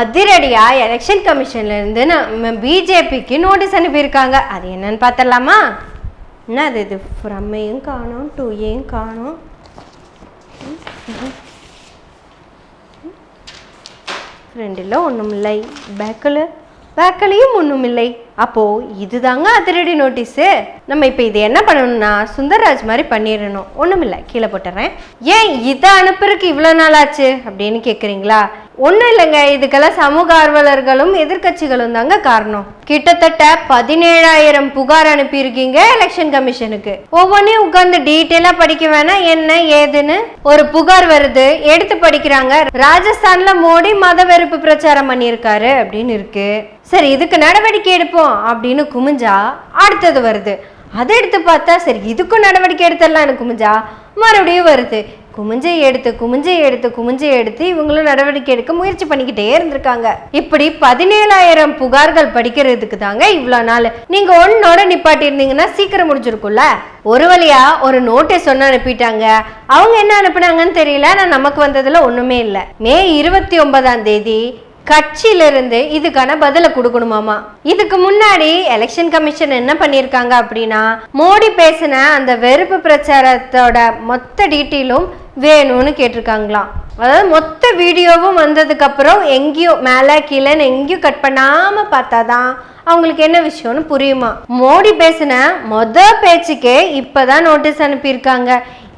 அதிரடியா election கமிஷன்ல இருந்து நம்ம பிஜேபிக்கு நோட்டீஸ் அனுப்பியிருக்காங்க. அது என்னன்னு பார்த்துடலாமா என்ன அது இது ஃப்ரம்மையும் காணோம் டூயையும் காணோம். ஃப்ரெண்டில் ஒன்றும் இல்லை. பேக்கில் பேக்கலையும் ஒன்றும் இல்லை. அப்போது இதுதாங்க அதிரடி நோட்டீஸு நம்ம இப்போ இது என்ன பண்ணணும்னா சுந்தர்ராஜ் மாதிரி பண்ணிடணும். ஒன்றும் இல்லை கீழே போட்டுறேன். ஏன் இதை அனுப்புறதுக்கு இவ்வளோ நாள் ஆச்சு அப்படின்னு கேட்குறீங்களா ஒன்றும் இல்லைங்க. இதுக்கெல்லாம் சமூக ஆர்வலர்களும் எதிர்க்கட்சிகளும் தாங்க காரணம். கிட்டத்தட்ட பதினேழாயிரம் புகார் அனுப்பியிருக்கீங்க எலெக்ஷன் கமிஷனுக்கு ஒவ்வொன்றையும் உட்காந்து டீட்டெயிலாக படிக்க வேணாம். என்ன ஏதுன்னு. ஒரு புகார் வருது. எடுத்து படிக்கிறாங்க. ராஜஸ்தான்ல மோடி மத வெறுப்பு பிரச்சாரம் பண்ணியிருக்காரு அப்படின்னு இருக்கு. சரி இதுக்கு நடவடிக்கை எடுப்போம் அப்படின்னு குமிஞ்சா அடுத்தது வருது. அதை எடுத்து பார்த்தா சரி இதுக்கும் நடவடிக்கை எடுத்துடலாம்னு குமிஞ்சா மறுபடியும் வருது. குமிஞ்சை எடுத்து குமிஞ்சை எடுத்து குமிஞ்சை எடுத்து இவங்களும் நடவடிக்கை எடுக்க முயற்சி பண்ணிக்கிட்டே இருந்திருக்காங்க. இப்படி பதினேழாயிரம் புகார்கள் படிக்கிறதுக்கு தாங்க இவ்வளோ நாள். நீங்க ஒன்னோட நிப்பாட்டி இருந்தீங்கன்னா சீக்கிரம் முடிஞ்சிருக்கும்ல. ஒரு வழியா ஒரு நோட்டீஸ் ஒன்று அனுப்பிட்டாங்க. அவங்க என்ன அனுப்புனாங்கன்னு தெரியல ஆனால் நமக்கு வந்ததுல ஒண்ணுமே இல்லை. மே இருபத்தி ஒன்பதாம் தேதி கட்சியிலிருந்து இதுக்கான பதிலை கொடுக்கணுமாமா இதுக்கு முன்னாடி எலெக்ஷன் கமிஷன் என்ன பண்ணியிருக்காங்க அப்படின்னா மோடி பேசின அந்த வெறுப்பு பிரச்சாரத்தோட மொத்த டீட்டெயிலும் வேணும்னு கேட்டிருக்காங்களாம். அதாவது மொத்த வீடியோவும் வந்ததுக்கப்புறம் எங்கேயோ மேலே கீழேன்னு எங்கேயும் கட் பண்ணாம பார்த்தாதான் அவங்களுக்கு என்ன விஷயம்னு புரியுமா? மோடி பேசின மொத பேச்சுக்கே இப்பதான் நோட்டீஸ் அனுப்பியிருக்காங்க.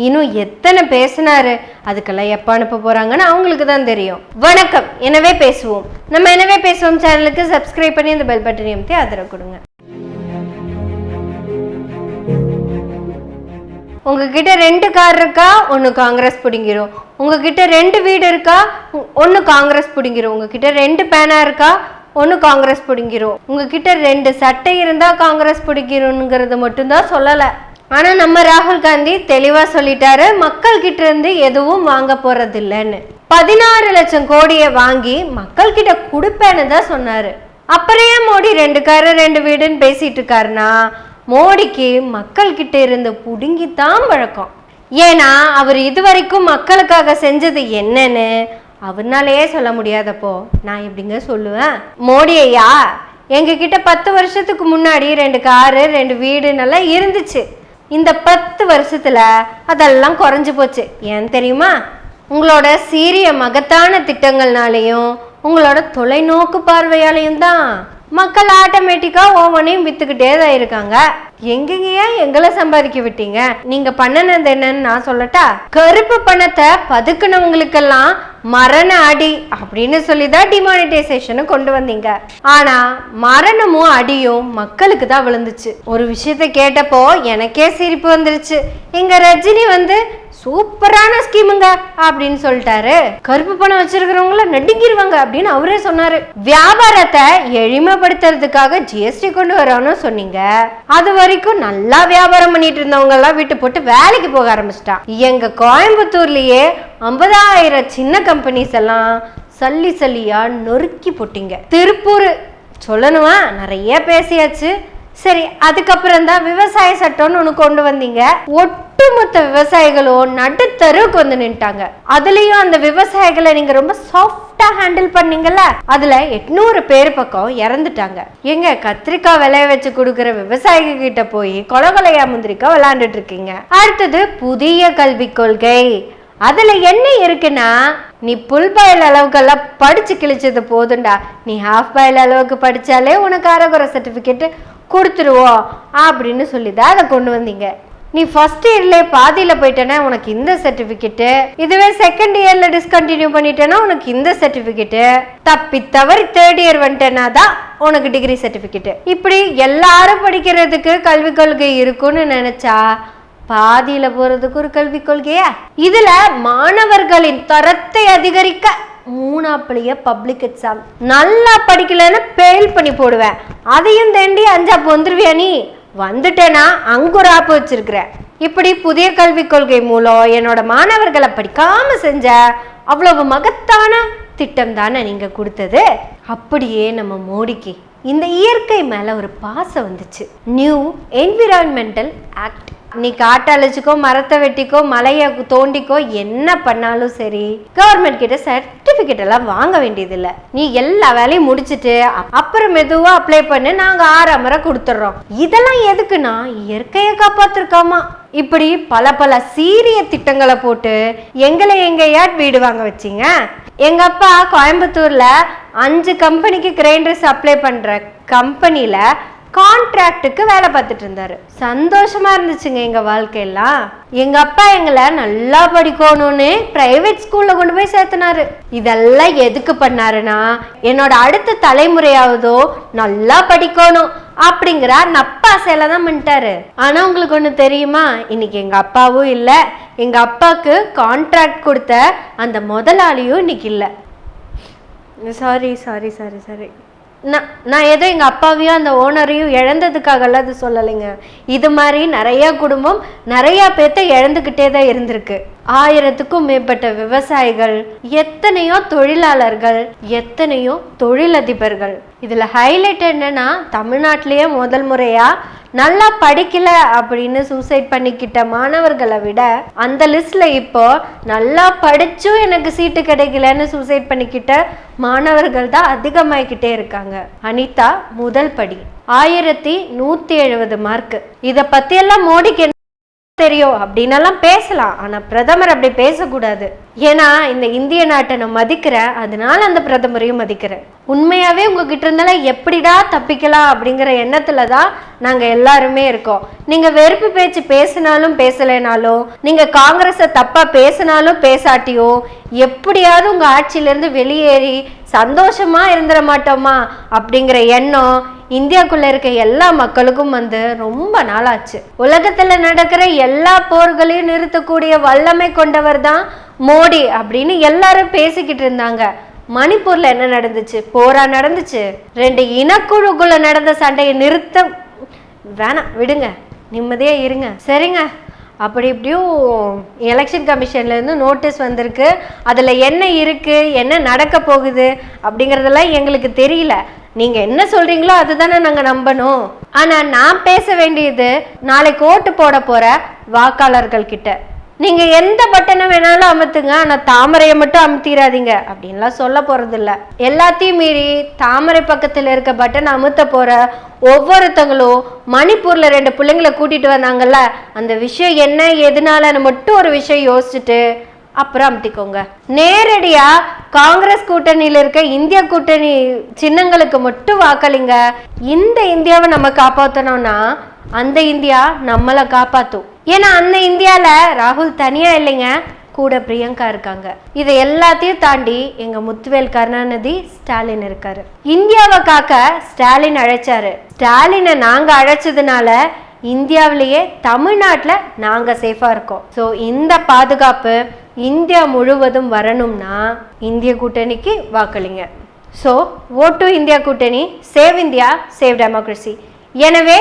இன்னும் எத்தனை பேசினாரு? அதுக்கெல்லாம் எப்போ அனுப்ப போகிறாங்கன்னு அவங்களுக்கு தான் தெரியும். வணக்கம். எனவே பேசுவோம். நம்ம எனவே பேசுவோம் சேனலுக்கு சப்ஸ்கிரைப் பண்ணி இந்த பெல் பட்டன் அமைத்து ஆதரவு கொடுங்க. உங்ககிட்ட ரெண்டு கார் இருக்கா? ஒன்று காங்கிரஸ் பிடிங்கிரும். உங்ககிட்ட ரெண்டு வீடு இருக்கா? ஒன்று காங்கிரஸ் பிடிங்கிரும். உங்ககிட்ட ரெண்டு பேனா இருக்கா? ஒன்று காங்கிரஸ் பிடிங்கிரும். உங்ககிட்ட ரெண்டு சட்டை இருந்தால் காங்கிரஸ் பிடிக்கிறோங்கிறது மட்டும்தான் சொல்லலை. ஆனால் நம்ம ராகுல் காந்தி தெளிவாக சொல்லிட்டாரு மக்கள் கிட்ட இருந்து எதுவும் வாங்க போறது இல்லைன்னு பதினாறு லட்சம் கோடியை வாங்கி மக்கள் கிட்ட கொடுப்பேன்னு தான் சொன்னாரு. அப்புறம் மோடி ரெண்டு காரு ரெண்டு வீடுன்னு பேசிட்டு இருக்காருன்னா? மோடிக்கு மக்கள் கிட்ட இருந்து புடுங்கித்தான் வழக்கம். ஏன்னா அவர் இதுவரைக்கும் மக்களுக்காக செஞ்சது என்னன்னு அவர்னாலேயே சொல்ல முடியாதப்போ நான் எப்படிங்க சொல்லுவேன்? மோடி ஐயா எங்ககிட்ட பத்து வருஷத்துக்கு முன்னாடி ரெண்டு காரு ரெண்டு வீடு நல்லா இருந்துச்சு. இந்த பத்து வருஷத்தில் அதெல்லாம் குறைஞ்சு போச்சு. ஏன் தெரியுமா? உங்களோட சீரிய மகத்தான திட்டங்கள்னாலேயும் உங்களோட தொலைநோக்கு பார்வையாலையும் தான். மக்கள் ஆட்டோமேட்டிக்கா ஒவ்வொன்றையும் வித்துக்கிட்டே தான் இருக்காங்க. எங்கேயே எங்களை சம்பாதிக்க விட்டீங்க. நீங்க பண்ணனது என்னன்னு நான் சொல்லட்டா? கருப்பு பணத்தை பதுக்குனவங்களுக்கெல்லாம் மரண அடி அப்படின்னு சொல்லி தான் டிமானிட்டைசேஷனை கொண்டு வந்தீங்க. ஆனா மரணமும் அடியும் மக்களுக்கு தான் விழுந்துச்சு. ஒரு விஷயத்த கேட்டப்போ எனக்கே சிரிப்பு வந்துருச்சு. எங்க ரஜினி வந்து சூப்பரான ஸ்கீமுங்க அப்படின்னு சொல்லிட்டாரு. கருப்பு பணம் வச்சிருக்கிறவங்கள நடுங்கிருவாங்க அப்படின்னு அவரே சொன்னாரு. வியாபாரத்தை எளிமைப்படுத்துறதுக்காக ஜிஎஸ்டி கொண்டு வரணும்னு சொன்னீங்க. அது வரைக்கும் நல்லா வியாபாரம் பண்ணிட்டு இருந்தவங்க எல்லாம் விட்டு போட்டு வேலைக்கு போக ஆரம்பிச்சிட்டான். எங்க கோயம்புத்தூர்லயே ஐம்பதாயிரம் சின்ன கம்பெனிஸ் எல்லாம் சல்லி சல்லியா நொறுக்கி போட்டீங்க. திருப்பூர் சொல்லணுமா? நிறைய பேசியாச்சு. சரி அதுக்கப்புறம் தான் விவசாய சட்டம்னு ஒன்று கொண்டு வந்தீங்க. ஒட்டுமொத்த விவசாயிகளும் நடுத்தருவுக்கு வந்து நின்ட்டாங்க. அதுலயும் அந்த விவசாயிகளை நீங்க ரொம்ப சாஃப்டா ஹேண்டில் பண்ணீங்கல்ல? அதுல எட்நூறு பேர் பக்கம் இறந்துட்டாங்க. எங்க கத்திரிக்காய் விளைய வச்சு கொடுக்குற விவசாயிக கிட்ட போய் கொலை கொலையா முந்திரிக்காய் விளையாண்டுட்டு இருக்கீங்க அடுத்தது புதிய கல்விக் கொள்கை. அதுல என்ன இருக்குன்னா நீ புல் பயல் அளவுக்கெல்லாம் படிச்சு கிழிச்சது போதுண்டா நீ ஹாஃப் பயல் அளவுக்கு படிச்சாலே உனக்கு அறகுறை சர்டிஃபிகேட் கொடுத்துருவோம் அப்படின்னு சொல்லி தான் அதை கொண்டு வந்தீங்க. நீ ஃபர்ஸ்ட் இயர்ல பாதியில போயிட்டேன்னா உனக்கு இந்த சர்டிஃபிகேட்டு இதுவே செகண்ட் இயர்ல டிஸ்கண்டினியூ பண்ணிட்டேன்னா உனக்கு இந்த சர்டிஃபிகேட்டு தப்பி தவறி தேர்ட் இயர் வந்துட்டேன்னா தான் உனக்கு டிகிரி சர்டிஃபிகேட்டு இப்படி எல்லாரும் படிக்கிறதுக்கு கல்விக் கொள்கை இருக்குன்னு நினைச்சா பாதியில போறதுக்கு ஒரு கல்விக் கொள்கையா? இதுல மாணவர்களின் தரத்தை அதிகரிக்க மூணாப்பிளைய பப்ளிக் எக்ஸாம் நல்லா படிக்கலைன்னு பெயில் பண்ணி போடுவேன். அதையும் தாண்டி அஞ்சாப்பு வந்துருவியா நீ? வந்துட்டேனா? அங்க ஒரு ஆப்பு வச்சிருக்கிற. இப்படி புதிய கல்விக் கொள்கை மூலம் என்னோட மாணவர்களை படிக்காம செஞ்ச அவ்வளவு மகத்தான திட்டம் தானே நீங்க கொடுத்தது? அப்படியே நம்ம மோடிக்கு இந்த இயற்கை மேல ஒரு பாசம் வந்துச்சு. நியூ என்விரான்மெண்டல் ஆக்ட் நீ காட்டை அழைச்சிக்கோ மரத்தை வெட்டிக்கோ மலையை தோண்டிக்கோ என்ன பண்ணாலும் சரி கவர்மெண்ட் கிட்ட சர்டிபிகேட் எல்லாம் வாங்க வேண்டியதில்லை. நீ எல்லா வேலையும் முடிச்சிட்டு அப்புறம் மெதுவா அப்ளை பண்ணி நாங்க முறை கொடுத்துட்றோம் இதெல்லாம் எதுக்குன்னா இயற்கையை காப்பாத்திருக்காமா. இப்படி பல பல சீரிய திட்டங்களை போட்டு எங்களை எங்கேயா வீடு வாங்க வச்சீங்க? எங்க அப்பா கோயம்புத்தூர்ல அஞ்சு கம்பெனிக்கு கிரைண்டர்ஸ் அப்ளை பண்ற கம்பெனில கான்ட்ராக்டுக்கு வேலை பார்த்துட்டு இருந்தாரு. சந்தோஷமா இருந்துச்சுங்க எங்க வாழ்க்கையெல்லாம். எங்க அப்பா எங்களை நல்லா படிக்கணும்னு பிரைவேட் ஸ்கூல்ல கொண்டு போய் சேர்த்துனாரு. இதெல்லாம் எதுக்கு பண்ணாருன்னா என்னோட அடுத்த தலைமுறையாவதோ நல்லா படிக்கணும் அப்படிங்கிற நப்பாசையில தான் பண்ணிட்டாரு. ஆனா உங்களுக்கு ஒண்ணு தெரியுமா? இன்னைக்கு எங்க அப்பாவும் இல்ல. எங்க அப்பாவுக்கு கான்ட்ராக்ட் கொடுத்த அந்த முதலாளியும் இன்னைக்கு இல்லை. சாரி சாரி சாரி சாரி நான் நான் ஏதோ எங்கள் அப்பாவையும் அந்த ஓனரையும் இழந்ததுக்காகலாம் அது சொல்லலைங்க. இது மாதிரி நிறையா குடும்பம் நிறையா பேர்த்த இழந்துக்கிட்டே தான் இருந்திருக்கு. ஆயிரத்துக்கும் மேற்பட்ட விவசாயிகள் எத்தனையோ தொழிலாளர்கள் எத்தனையோ தொழிலதிபர்கள். இதில் ஹைலைட் என்னன்னா தமிழ்நாட்டிலேயே முதல் முறையாக நல்லா படிக்கல அப்படின்னு சூசைட் பண்ணிக்கிட்ட மாணவர்களை விட அந்த லிஸ்ட்ல இப்போ நல்லா படிச்சும் எனக்கு சீட்டு கிடைக்கலன்னு சூசைட் பண்ணிக்கிட்ட மாணவர்கள் தான் அதிகமாயிக்கிட்டே இருக்காங்க. அனிதா முதல் படி. ஆயிரத்தி நூத்தி எழுபது மார்க் இத பத்தி எல்லாம் மோடிக்கு தெரியும் அப்படின்னெல்லாம் பேசலாம். ஆனா பிரதமர் அப்படி பேசக்கூடாது. ஏன்னா இந்த இந்திய நாட்டை நான் மதிக்கிறேன் அதனால அந்த பிரதமரையும் மதிக்கிறேன். உண்மையாவே உங்ககிட்ட இருந்தாலும் எப்படிடா தப்பிக்கலாம் அப்படிங்கிற எண்ணத்துல தான் நாங்க எல்லாருமே இருக்கோம். நீங்க வெறுப்பு பேச்சு பேசினாலும் பேசலைனாலும் நீங்க காங்கிரஸை தப்பா பேசினாலும் பேசாட்டியோ எப்படியாவது உங்க ஆட்சியிலேருந்து வெளியேறி சந்தோஷமா இருந்துட மாட்டோமா அப்படிங்கிற எண்ணம் இந்தியாக்குள்ள இருக்க எல்லா மக்களுக்கும் வந்து ரொம்ப நாளாச்சு. உலகத்துல நடக்கிற எல்லா போர்களையும் நிறுத்தக்கூடிய வல்லமை கொண்டவர் தான் மோடி அப்படின்னு எல்லாரும் பேசிக்கிட்டு இருந்தாங்க. மணிப்பூர்ல என்ன நடந்துச்சு? போரா நடந்துச்சு. ரெண்டு இனக்குழுக்குள்ள நடந்த சண்டையை நிறுத்த வேணாம் விடுங்க. நிம்மதியா இருங்க. சரிங்க. அப்படி இப்படியும் எலெக்ஷன் கமிஷன்லேருந்து நோட்டீஸ் வந்திருக்கு. அதில் என்ன இருக்குது என்ன நடக்க போகுது? அப்படிங்கிறதெல்லாம் எங்களுக்கு தெரியல. நீங்கள் என்ன சொல்கிறீங்களோ அதுதானே நாங்கள் நம்பணும். ஆனால் நான் பேச வேண்டியது நாளைக்கு ஓட்டு போட போகிற வாக்காளர்கள் கிட்ட. நீங்க எந்த பட்டனை வேணாலும் அமுத்துங்க ஆனா தாமரையை மட்டும் அமுத்திடாதீங்க அப்படின்லாம் சொல்ல போறது இல்ல எல்லாத்தையும் மீறி தாமரை பக்கத்துல இருக்க பட்டன் அமுத்த போற ஒவ்வொருத்தங்களும் மணிப்பூர்ல ரெண்டு பிள்ளைங்களை கூட்டிட்டு வந்தாங்கல்ல அந்த விஷயம் என்ன எதனாலன்னு மட்டும் ஒரு விஷயம் யோசிச்சுட்டு அப்புறம் அமுத்திக்கோங்க நேரடியா காங்கிரஸ் கூட்டணியில இருக்க இந்திய கூட்டணி சின்னங்களுக்கு மட்டும் வாக்களிங்க. இந்த இந்தியாவை நம்ம காப்பாத்தணும்னா அந்த இந்தியா நம்மளை காப்பாத்தும். ஏன்னா அந்த இந்தியால ராகுல் தனியா இல்லைங்க கூட பிரியங்கா இருக்காங்க. இதை எல்லாத்தையும் தாண்டி எங்க முத்துவேல் கருணாநிதி ஸ்டாலின் இருக்காரு. இந்தியாவை காக்க ஸ்டாலின் அழைச்சாரு. ஸ்டாலினை நாங்க அழைச்சதுனால இந்தியாவிலேயே தமிழ்நாட்டில் நாங்கள் சேஃபாக இருக்கோம். ஸோ இந்த பாதுகாப்பு இந்தியா முழுவதும் வரணும்னா இந்திய கூட்டணிக்கு வாக்களிங்க. ஸோ ஓட்டு இந்தியா கூட்டணி சேவ் இந்தியா சேவ் டெமோக்ரஸி எனவே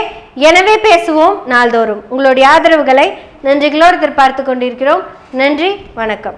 எனவே பேசுவோம் நாள்தோறும். உங்களுடைய ஆதரவுகளை நன்றிகளோடு எதிர்பார்த்து கொண்டிருக்கிறோம். நன்றி வணக்கம்.